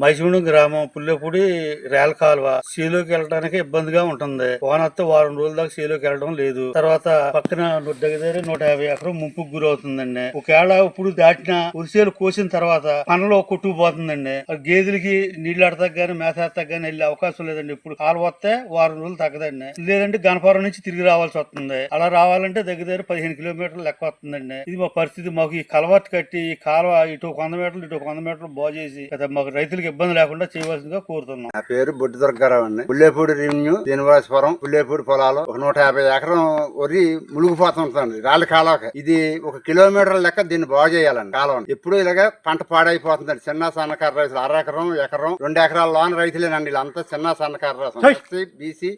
మైసూడు గ్రామం పుల్లెపూడి రేల కాలువ. సీలోకి వెళ్ళడానికి ఇబ్బందిగా ఉంటుంది. వానొస్తే వారం రోజుల దాకా సీలోకి వెళ్ళడం లేదు. తర్వాత పక్కన దగ్గర నూట యాభై ఎకరం ముంపుకు గురవుతుందండి. ఒకవేళ ఇప్పుడు దాటిన ఉరిసేలు కోసిన తర్వాత పనులు కొట్టుకుపోతుందండి. గేదెలకి నీళ్ళు ఆడతాక గానీ మేతాడతాక గానీ వెళ్ళే అవకాశం లేదండి. ఇప్పుడు కాలువ వస్తే వారం రోజులు తగ్గదండి. లేదంటే గణపురం నుంచి తిరిగి రావాల్సి వస్తుంది. అలా రావాలంటే దగ్గర దగ్గర పదిహేను కిలోమీటర్లు లెక్క వస్తుందండి. ఇది మా పరిస్థితి. మాకు ఈ కలవట్ కట్టి ఈ కాలువ ఇటు వంద మీటర్లు ఇటు వంద మీటర్లు బాగు చేసి మాకు రైతులకి ఇబ్బంది లేకుండా చేయవలసిందిగా కోరుతున్నాం. నా పేరు బొడ్డు దుర్గారావు అండి. పుల్లేపూడి రెవెన్యూ శ్రీనివాసపురం పుల్లేపూడి పొలాలు ఒక నూట యాభై ఎకరం వరి మునిగిపోతుంటుంది రాళ్ళ కాలువకి. ఇది ఒక కిలోమీటర్ లెక్క దీన్ని బాగు చేయాలండి కాలువని. ఎప్పుడు ఇలాగ పంట పాడైపోతుందండి. చిన్న సన్నకారు రైతులు అర ఎకరం ఎకరం రెండు ఎకరాల లోన రైతులేనండి వీళ్ళంతా చిన్న సన్నకారు రైతులు. బీసీ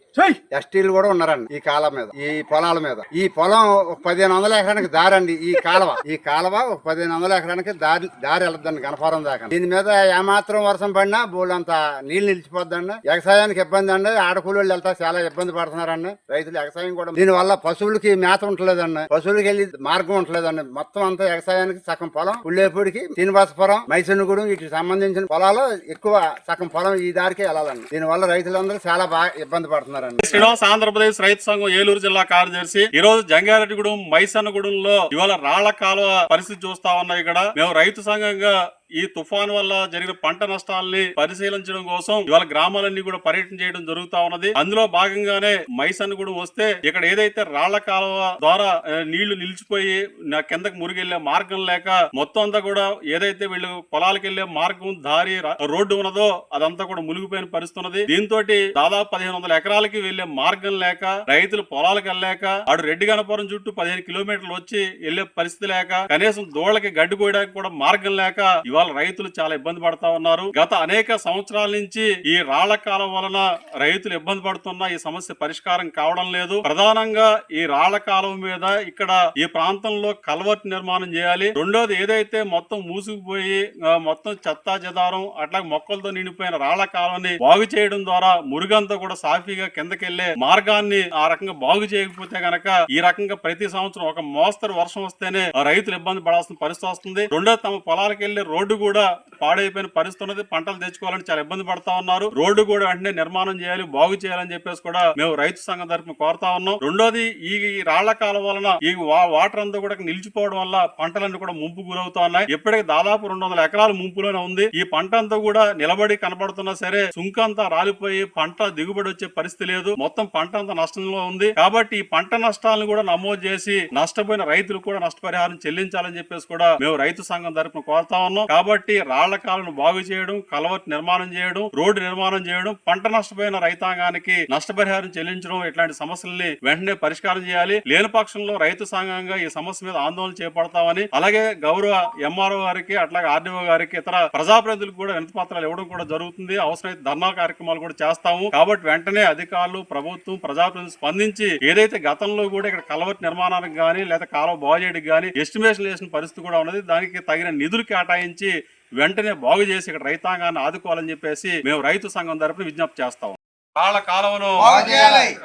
ఎస్టీలు కూడా ఉన్నారండి ఈ కాలం మీద ఈ పొలాల మీద. ఈ పొలం ఒక పదిహేను వందల ఎకరానికి దారండి ఈ కాలువ. ఈ కాలువ ఒక పదిహేను వందల ఎకరానికి దారి దారి వెళ్ళద్దండి గణపురం దాకా. దీని మీద ఏమాత్రం వర్షం పడినా బోళ్ళంత నీళ్ళు నిలిచిపోద్దండి. వ్యవసాయానికి ఇబ్బంది అండి. ఆడకూలీళ్ళు వెళ్తా చాలా ఇబ్బంది పడుతున్నారండి. రైతులు వ్యవసాయం కూడా దీని వల్ల పశువులకి మేత ఉండలేదండి పశువులకి వెళ్ళి మార్గం ఉండలేదండి మొత్తం అంతా వ్యవసాయానికి సగం పొలం పుల్లేపూడికి శ్రీనివాసపురం మైసన్నగూడెం వీటికి సంబంధించిన పొలాలు ఎక్కువ సగం పొలం ఈ దారికి వెళ్ళాలండి. దీని వల్ల రైతులందరూ చాలా బాగా ఇబ్బంది పడుతున్నారండి. శ్రీనివాస్ ఆంధ్రప్రదేశ్ రైతు సంఘం ఏలూరు జిల్లా కార్యదర్శి. ఈ రోజు జంగారెడ్డిగూడెం మైసన్నగూడెంలో ఇవాళ రాళ్ళ కాలువ పరిస్థితి చూస్తా ఉన్నాయి ఇక్కడ. మేము రైతు సంఘంగా ఈ తుఫాన్ వల్ల జరిగిన పంట నష్టాలని పరిశీలించడం కోసం ఇవాళ గ్రామాలన్నీ కూడా పర్యటన చేయడం జరుగుతా ఉన్నది. అందులో భాగంగానే మైసన్నగూడెం వస్తే ఇక్కడ ఏదైతే రాళ్ళ కాలువ ద్వారా నీళ్ళు నిలిచిపోయి నా కిందకి మురిగెళ్ళే మార్గం లేక మొత్తం అంతా కూడా ఏదైతే వీళ్ళు పొలాలకు వెళ్ళే మార్గం దారి రోడ్డు ఉన్నదో అదంతా కూడా మునిగిపోయిన పరిస్థితి ఉన్నది దీంతో దాదాపు పదిహేను వందల ఎకరాలకి వెళ్ళే మార్గం లేక రైతులు పొలాలకు వెళ్ళలేక ఆడు రెడ్డి గణపురం చుట్టూ పదిహేను కిలోమీటర్లు వచ్చి వెళ్ళే పరిస్థితి లేక కనీసం దోళ్ళకి గడ్డి కోయడానికి కూడా మార్గం లేక ఇవాళ రైతులు చాలా ఇబ్బంది పడతా ఉన్నారు. గత అనేక సంవత్సరాల నుంచి ఈ రాళ్ళ కాలం వలన రైతులు ఇబ్బంది పడుతున్న ఈ సమస్య పరిష్కారం కావడం లేదు. ప్రధానంగా ఈ రాళ్ళ కాలం మీద ఇక్కడ ఈ ప్రాంతంలో కల్వర్ట్ నిర్మాణం చేయాలి. రెండోది ఏదైతే మొత్తం మూసుకుపోయి మొత్తం చెత్తా చెదారం అట్లా మొక్కలతో నిండిపోయిన రాళ్ళ కాలువని బాగు చేయడం ద్వారా మురుగంతా కూడా సాఫీగా కిందకెళ్ళే మార్గాన్ని ఆ రకంగా బాగు చేయకపోతే గనక ఈ రకంగా ప్రతి సంవత్సరం ఒక మోస్తరు వర్షం వస్తేనే రైతులు ఇబ్బంది పడాల్సిన పరిస్థితి వస్తుంది. రెండోది తమ పొలాలకు వెళ్ళే రోడ్డు రోడ్డు కూడా పాడైపోయిన పరిస్థితి ఉన్నది. పంటలు తెచ్చుకోవాలని చాలా ఇబ్బంది పడతా ఉన్నారు. రోడ్డు కూడా వెంటనే నిర్మాణం చేయాలి బాగు చేయాలని చెప్పేసి కూడా మేము రైతు సంఘం తరఫున కోరుతా ఉన్నాం. రెండోది ఈ రాళ్ళ కాలం వలన ఈ వాటర్ అంతా కూడా నిలిచిపోవడం వల్ల పంటలన్నీ కూడా ముంపు గురవుతా ఉన్నాయి. ఇప్పటికి దాదాపు రెండు వందల ఎకరాల ముంపులోనే ఉంది. ఈ పంట అంతా కూడా నిలబడి కనబడుతున్నా సరే సుంక అంతా రాలిపోయి పంట దిగుబడి వచ్చే పరిస్థితి లేదు. మొత్తం పంట అంతా నష్టంలో ఉంది. కాబట్టి ఈ పంట నష్టాలను కూడా నమోదు చేసి నష్టపోయిన రైతులు కూడా నష్టపరిహారం చెల్లించాలని చెప్పేసి కూడా మేము రైతు సంఘం తరఫున కోరుతా ఉన్నాం. కాబట్టి రాళ్ళ కాలను బాగు చేయడం కలవట్ నిర్మాణం చేయడం రోడ్డు నిర్మాణం చేయడం పంట నష్టపోయిన రైతాంగానికి నష్టపరిహారం చెల్లించడం ఇట్లాంటి సమస్యల్ని వెంటనే పరిష్కారం చేయాలి. లేని పక్షంలో రైతు సంఘంగా ఈ సమస్య మీద ఆందోళన చేపడతామని అలాగే గౌరవ ఎంఆర్ఓ గారికి అట్లాగే ఆర్డీఓ గారికి ఇతర ప్రజాప్రతినిధులకు కూడా వినతి పత్రాలు ఇవ్వడం కూడా జరుగుతుంది. అవసరమైతే ధర్నా కార్యక్రమాలు కూడా చేస్తాము. కాబట్టి వెంటనే అధికారులు ప్రభుత్వం ప్రజాప్రతినిధులు స్పందించి ఏదైతే గతంలో కూడా ఇక్కడ కలవట్ నిర్మాణానికి గానీ లేదా కాలువ బాగు చేయడానికి కానీ ఎస్టిమేషన్ వేసిన పరిస్థితి కూడా ఉన్నది. దానికి తగిన నిధులు కేటాయించి వెంటనే బాగు చేసి ఇక్కడ రైతాంగాన్ని ఆదుకోవాలని చెప్పేసి మేము రైతు సంఘం తరపున విజ్ఞప్తి చేస్తాం రాళ్ళ కాలువను.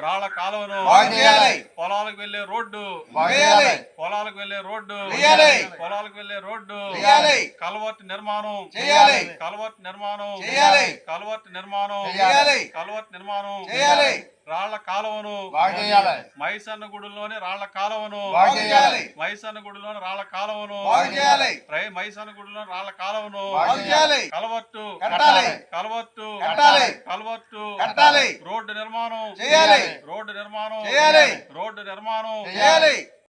రాళ్ళ కాలువను. పొలాలకు వెళ్ళే రోడ్డు. పొలాలకు వెళ్ళే రోడ్డు. పొలాలకు వెళ్ళే రోడ్డు చేయాలి. కలవర్ట్ నిర్మాణం చేయాలి. కలవర్ట్ నిర్మాణం చేయాలి. కలవర్ట్ నిర్మాణం చేయాలి. కలవర్ట్ నిర్మాణం చేయాలి. రాళ్ళ కాలువను. మైసన్న గుడిలోని రాళ్ళ కాలువను. మైసన్న గుడిలోని రాళ్ళ కాలువను మైసన్న గుడిలోని రాళ్ళ కాలువను. కలవట్టు. కలవట్టు కట్టాలి. కలవట్టు కట్టాలి. రోడ్డు నిర్మాణం చేయాలి. రోడ్డు నిర్మాణం చేయాలి. రోడ్డు నిర్మాణం చేయాలి.